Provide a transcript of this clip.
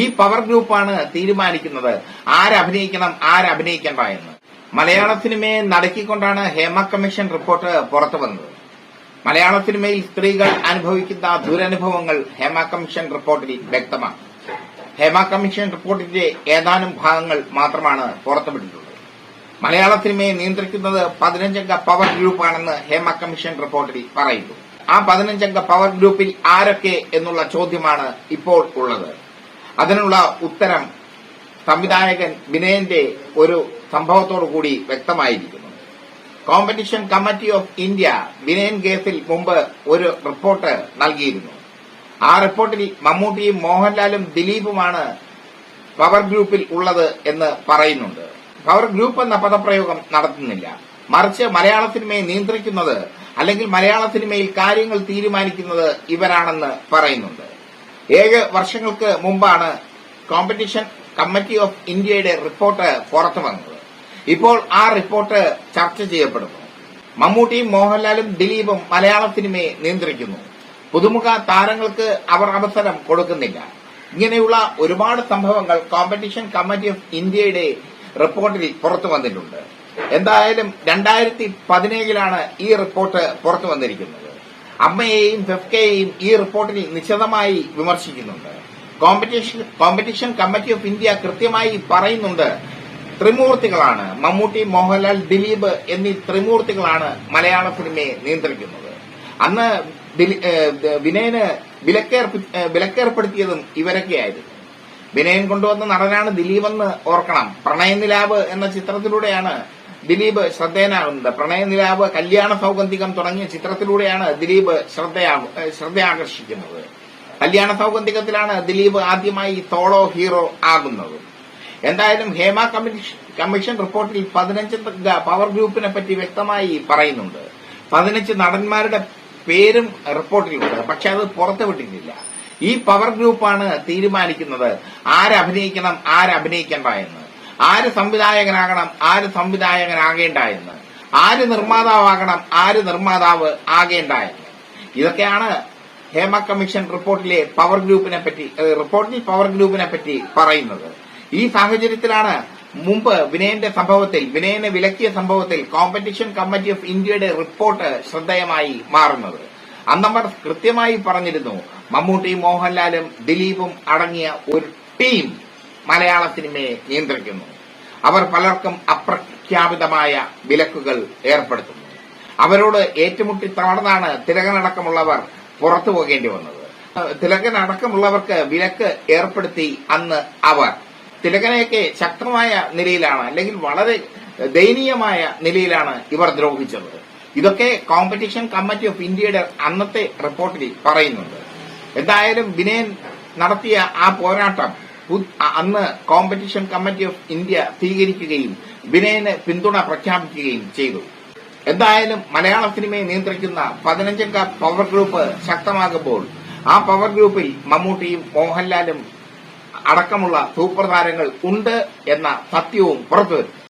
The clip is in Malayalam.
ഈ പവർ ഗ്രൂപ്പാണ് തീരുമാനിക്കുന്നത്. ആരഭിനയിക്കണം ആരഭിനയിക്കണ്ട എന്ന്. മലയാള സിനിമയെ നടക്കിക്കൊണ്ടാണ് ഹേമ കമ്മീഷൻ റിപ്പോർട്ട് പുറത്തു വന്നത്. മലയാള സിനിമയിൽ സ്ത്രീകൾ അനുഭവിക്കുന്ന ദുരനുഭവങ്ങൾ ഹേമ കമ്മീഷൻ റിപ്പോർട്ടിൽ വ്യക്തമാണ്. ഹേമ കമ്മീഷൻ റിപ്പോർട്ടിന്റെ ഏതാനും ഭാഗങ്ങൾ മാത്രമാണ് പുറത്തുവിട്ടിട്ടുള്ളത്. മലയാള സിനിമയെ നിയന്ത്രിക്കുന്നത് പതിനഞ്ചംഗ പവർ ഗ്രൂപ്പാണെന്ന് ഹേമ കമ്മീഷൻ റിപ്പോർട്ടിൽ പറയുന്നു. ആ പതിനഞ്ചംഗ പവർ ഗ്രൂപ്പിൽ ആരൊക്കെ എന്നുള്ള ചോദ്യമാണ് ഇപ്പോൾ ഉള്ളത്. അതിനുള്ള ഉത്തരം സംവിധായകൻ വിനയന്റെ ഒരു സംഭവത്തോടു കൂടി വ്യക്തമായിരിക്കുന്നു. Competition committee of India Vinayan കേസിൽ മുമ്പ് ഒരു റിപ്പോർട്ട് നൽകിയിരുന്നു. ആ റിപ്പോർട്ടിൽ മമ്മൂട്ടിയും മോഹൻലാലും ദിലീപുമാണ് പവർ ഗ്രൂപ്പിൽ ഉള്ളത് എന്ന് പറയുന്നുണ്ട്. പവർ ഗ്രൂപ്പ് എന്ന പദപ്രയോഗം നടത്തുന്നില്ല. മറിച്ച് മലയാള സിനിമയെ നിയന്ത്രിക്കുന്നത് അല്ലെങ്കിൽ മലയാള സിനിമയിൽ കാര്യങ്ങൾ തീരുമാനിക്കുന്നത് ഇവരാണെന്ന് പറയുന്നുണ്ട്. ഏഴ് വർഷങ്ങൾക്ക് മുമ്പാണ് കോമ്പറ്റീഷൻ കമ്മിറ്റി ഓഫ് ഇന്ത്യയുടെ റിപ്പോർട്ട് പുറത്തു വന്നത്. ഇപ്പോൾ ആ റിപ്പോർട്ട് ചർച്ച ചെയ്യപ്പെടുന്നു. മമ്മൂട്ടിയും മോഹൻലാലും ദിലീപും മലയാള സിനിമയെ നിയന്ത്രിക്കുന്നു. പുതുമുഖ താരങ്ങൾക്ക് അവർ അവസരം കൊടുക്കുന്നില്ല. ഇങ്ങനെയുള്ള ഒരുപാട് സംഭവങ്ങൾ കോമ്പറ്റീഷൻ കമ്മിറ്റി ഓഫ് ഇന്ത്യയുടെ റിപ്പോർട്ടിൽ പുറത്തു വന്നിട്ടുണ്ട്. എന്തായാലും രണ്ടായിരത്തി പതിനേഴിലാണ് ഈ റിപ്പോർട്ട് പുറത്തു വന്നിരിക്കുന്നത്. അമ്മയെയും ഫെഫ്കയെയും ഈ റിപ്പോർട്ടിൽ നിശിതമായി വിമർശിക്കുന്നുണ്ട്. Competition competition committee of India കൃത്യമായി പറയുന്നുണ്ട്. ത്രിമൂർത്തികളാണ് മമ്മൂട്ടി മോഹൻലാൽ ദിലീപ് എന്നീ ത്രിമൂർത്തികളാണ് മലയാള സിനിമയെ നിയന്ത്രിക്കുന്നത്. അന്ന് വിനയന് വിലക്കേർപ്പി- വിലക്കേർപ്പെടുത്തിയതും ഇവരൊക്കെയായിരുന്നു. വിനയൻ കൊണ്ടുവന്ന നടനാണ് ദിലീപെന്ന് ഓർക്കണം. പ്രണയനിലാവ് എന്ന ചിത്രത്തിലൂടെയാണ് ദിലീപ് ശ്രദ്ധേയനാകുന്നത്. പ്രണയനിലാവ് കല്യാണ സൗഗന്ധികം തുടങ്ങിയ ചിത്രത്തിലൂടെയാണ് ദിലീപ് ശ്രദ്ധയാകർഷിക്കുന്നത്. കല്യാണ സൗഗന്ധികത്തിലാണ് ദിലീപ് ആദ്യമായി സോളോ ഹീറോ ആകുന്നത്. എന്തായാലും ഹേമ കമ്മീഷൻ റിപ്പോർട്ടിൽ പതിനഞ്ച് പവർ ഗ്രൂപ്പിനെ പറ്റി വ്യക്തമായി പറയുന്നുണ്ട്. പതിനഞ്ച് നടന്മാരുടെ പേരും റിപ്പോർട്ടിലുണ്ട്. പക്ഷെ അത് പുറത്തുവിട്ടിട്ടില്ല ഈ പവർ ഗ്രൂപ്പാണ് തീരുമാനിക്കുന്നത്. ആരഭിനയിക്കണം ആരഭിനയിക്കണ്ട എന്ന്. ആര് സംവിധായകനാകണം ആര് സംവിധായകനാകേണ്ട എന്ന് ആര് നിർമ്മാതാവാകണം ആര് നിർമ്മാതാവ് ആകേണ്ട എന്ന് ഇതൊക്കെയാണ് ഹേമ കമ്മീഷൻ റിപ്പോർട്ടിലെ പവർ ഗ്രൂപ്പിനെ പറ്റി റിപ്പോർട്ടിൽ പവർ ഗ്രൂപ്പിനെ പറ്റി പറയുന്നത്. ഈ സാഹചര്യത്തിലാണ് മുമ്പ് വിനയന്റെ സംഭവത്തിൽ വിനയനെ വിലക്കിയ സംഭവത്തിൽ കോമ്പറ്റീഷൻ കമ്മിറ്റി ഓഫ് ഇന്ത്യയുടെ റിപ്പോർട്ട് ശ്രദ്ധേയമായി മാറുന്നത്. അന്നമ്മർ കൃത്യമായി പറഞ്ഞിരുന്നു മമ്മൂട്ടി മോഹൻലാലും ദിലീപും അടങ്ങിയ ഒരു ടീം മലയാള സിനിമയെ നിയന്ത്രിക്കുന്നു. അവർ പലർക്കും അപ്രഖ്യാപിതമായ വിലക്കുകൾ ഏർപ്പെടുത്തുന്നു. അവരോട് ഏറ്റുമുട്ടി തളർന്നാണ് തിലകനടക്കമുള്ളവർ പുറത്തു പോകേണ്ടി വന്നത്. തിലകനടക്കമുള്ളവർക്ക് വിലക്ക് ഏർപ്പെടുത്തി അന്ന് അവർ തിലകനെയൊക്കെ ശക്തമായ നിലയിലാണ് അല്ലെങ്കിൽ വളരെ ദയനീയമായ നിലയിലാണ് ഇവർ ദ്രോഹിച്ചത്. ഇതൊക്കെ കോമ്പറ്റീഷൻ കമ്മിറ്റി ഓഫ് ഇന്ത്യയുടെ അന്നത്തെ റിപ്പോർട്ടിൽ പറയുന്നുണ്ട്. എന്തായാലും വിനയൻ നടത്തിയ ആ പോരാട്ടം അന്ന് കോമ്പറ്റീഷൻ കമ്മിറ്റി ഓഫ് ഇന്ത്യ സ്വീകരിക്കുകയും വിനയന് പിന്തുണ പ്രഖ്യാപിക്കുകയും ചെയ്തു. എന്തായാലും മലയാള സിനിമയെ നിയന്ത്രിക്കുന്ന പതിനഞ്ചംഗ പവർ ഗ്രൂപ്പ് ശക്തമാകുമ്പോൾ ആ പവർ ഗ്രൂപ്പിൽ മമ്മൂട്ടിയും മോഹൻലാലും അടക്കമുള്ള സൂപ്പർ താരങ്ങൾ ഉണ്ട് എന്ന സത്യവും പുറത്തുവരും